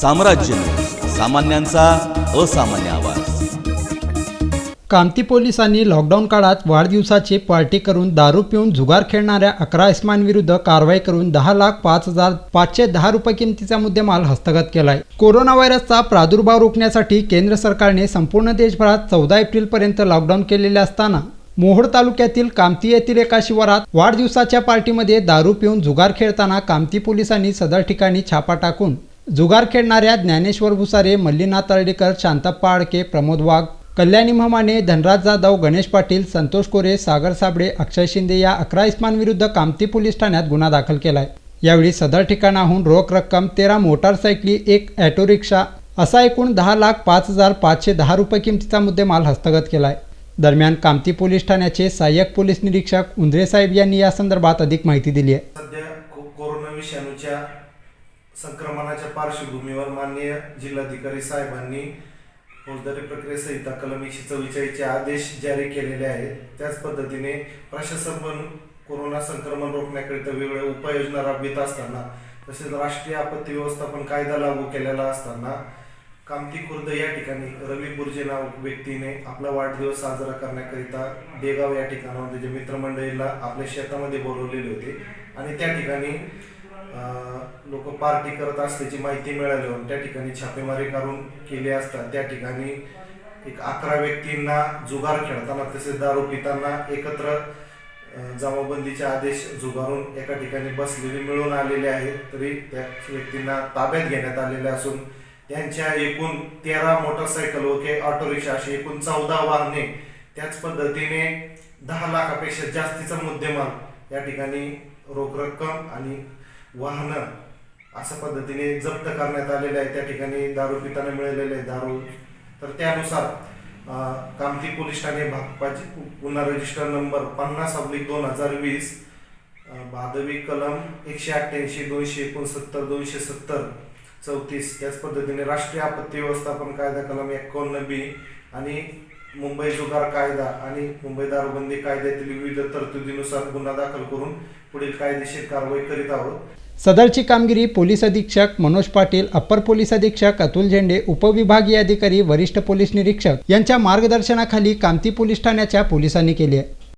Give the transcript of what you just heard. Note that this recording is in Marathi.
साम्राज्य सामान्यांचा असामान्य आवाज. कामती पोलिसांनी लॉकडाऊन काळात वाढदिवसाची पार्टी करून दारू पिऊन जुगार खेळणाऱ्या अकरा इस्मांविरुद्ध कारवाई करून दहा लाख पाच हजार पाचशे दहा रुपये किमतीचा मुद्देमाल हस्तगत केलाय. कोरोना व्हायरसचा प्रादुर्भाव रोखण्यासाठी केंद्र सरकारने संपूर्ण देशभरात चौदा एप्रिलपर्यंत लॉकडाऊन केलेले असताना मोहोळ तालुक्यातील कामती येथील एका शिवारात वाढदिवसाच्या पार्टीमध्ये दारू पिऊन जुगार खेळताना कामती पोलिसांनी सदर ठिकाणी छापा टाकून जुगार खेळणाऱ्या ज्ञानेश्वर भुसारे मल्लीनाथ तर्डीकर शांता आडके प्रमोद वाघ कल्याणी महमाने धनराज जाधव गणेश पाटील संतोष कोरे सागर साबळे अक्षय शिंदे या अकरा इस्मांविरुद्ध कामती पोलीस ठाण्यात गुन्हा दाखल केलाय. यावेळी सदर ठिकाणाहून रोख रक्कम तेरा मोटारसायकली एक ॲटो रिक्षा असा एकूण दहा लाख पाच हजार पाचशे दहा रुपये किमतीचा मुद्देमाल हस्तगत केलाय. दरम्यान कामती पोलीस ठाण्याचे सहाय्यक पोलीस निरीक्षक उंद्रे साहेब यांनी या संदर्भात अधिक माहिती दिली आहे. सध्या कोरोना विषाणूच्या संक्रमणाच्या पार्श्वभूमीवर माननीय जिल्हाधिकारी साहेबांनी फौजदारी प्रक्रियेसहिता कलम एकशे चव्वेचाळीसचे आदेश जारी केलेले आहेत. त्याच पद्धतीने प्रशासन पण कोरोना संक्रमण रोखण्याकरिता वेगवेगळ्या उपाययोजना राबवित असताना तसेच राष्ट्रीय आपत्ती व्यवस्थापन कायदा लागू केलेला असताना कामती खुर्द या ठिकाणी रवी बुर्जे नाव व्यक्तीने आपला वाढदिवस साजरा करण्याकरिता देगाव या ठिकाणावर त्याच्या मित्रमंडळीला आपल्या शेतामध्ये बोलवलेले होते. आणि त्या ठिकाणी लोक पार्टी करत असल्याची माहिती मिळाल्यावर त्या ठिकाणी छापेमारी करून केली असता त्या ठिकाणी एक अकरा व्यक्तींना जुगार खेळताना तसेच दारू पिताना एकत्र जमाबंदीचे आदेश जुगारून एका ठिकाणी बसलेले मिळून आलेले आहेत. तरी त्या व्यक्तींना ताब्यात घेण्यात आलेले असून त्यांच्या एकूण तेरा मोटरसायकल व के ऑटो रिक्षा अशी एकूण चौदा वाहने त्याच पद्धतीने दहा लाखापेक्षा जास्तीचा मुद्देमाल या ठिकाणी रोख रक्कम आणि वाहनं अशा पद्धतीने जप्त करण्यात आलेले आहे त्या ठिकाणी दारू पिताना मिळालेले दारू. तर त्यानुसार कामती पोलीस ठाणे भागपाची गुन्हा रजिस्टर नंबर पन्नास अब्लिक दोन हजार वीस भादवी कलम एकशे अठ्ठ्याऐंशी दोनशे एकोणसत्तर दोनशे सत्तर चौतीस. त्याच पद्धतीने राष्ट्रीय आपत्ती व्यवस्थापन कायदा कलम एकावन्न आणि मुंबई जुगार कायदा आणि मुंबई दारूबंदी कायद्यातील विविध तरतुदीनुसार गुन्हा दाखल करून पुढील कायदेशीर कारवाई करीत आहोत. सदरची कामगिरी पोलीस अधीक्षक मनोज पाटील अप्पर पोलीस अधीक्षक अतुल झेंडे उपविभागीय अधिकारी वरिष्ठ पोलीस निरीक्षक यांच्या मार्गदर्शनाखाली कामती पोलीस ठाण्याच्या पोलिसांनी केली आहे.